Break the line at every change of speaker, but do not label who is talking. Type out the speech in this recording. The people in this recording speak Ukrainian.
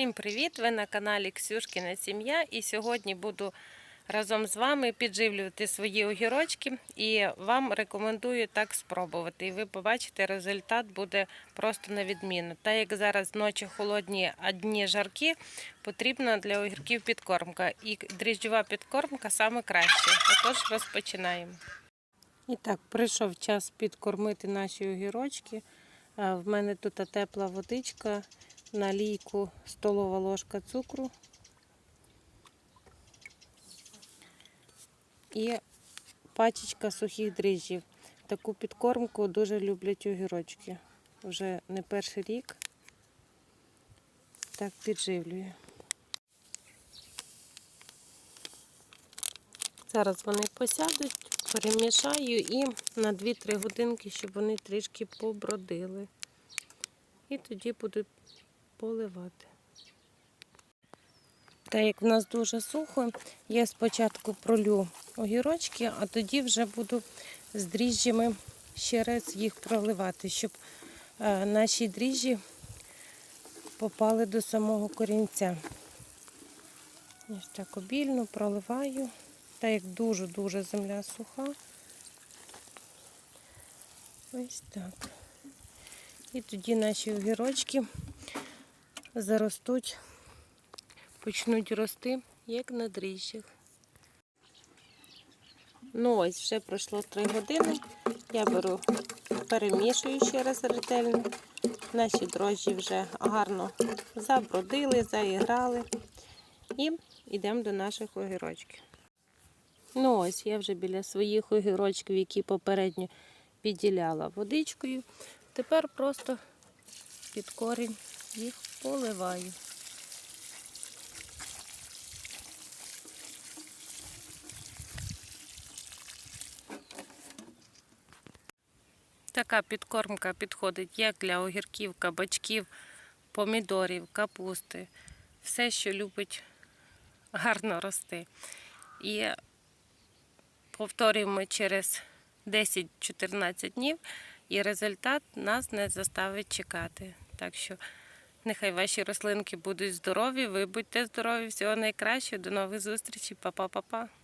Всім привіт! Ви на каналі Ксюшкіна Сім'я. І сьогодні буду разом з вами підживлювати свої огірочки. І вам рекомендую так спробувати. І ви побачите, результат буде просто на відміну. Та як зараз ночі холодні, а дні жаркі, потрібна для огірків підкормка. І дріжджова підкормка саме краще. Отож, розпочинаємо. І так, прийшов час підкормити наші огірочки. В мене тут тепла водичка, на лійку столова ложка цукру і пачечка сухих дріжджів. Таку підкормку дуже люблять огірочки. Вже не перший рік так підживлюю. Зараз вони посядуть, перемішаю і на 2-3 годинки, щоб вони трішки побродили. І тоді буду поливати. Так як в нас дуже сухо, я спочатку пролю огірочки, а тоді вже буду з дріжджами ще раз їх проливати, щоб е, наші дріжджі попали до самого корінця. Ось так обільно проливаю. Так як дуже-дуже земля суха. Ось так. І тоді наші огірочки заростуть, почнуть рости, як на дріжджах. Ну ось, вже пройшло 3 години. Я беру, перемішую ще раз ретельно. Наші дрожжі вже гарно забродили, заіграли. І йдемо до наших огірочків. Ну ось, я вже біля своїх огірочків, які попередньо відділяла водичкою. Тепер просто під корінь їх поливаю. Така підкормка підходить як для огірків, кабачків, помідорів, капусти. Все, що любить гарно рости. І повторюємо через 10-14 днів, і результат нас не заставить чекати. Так що нехай ваші рослинки будуть здорові, ви будьте здорові, всього найкращого, до нових зустрічей, Па-па-па-па.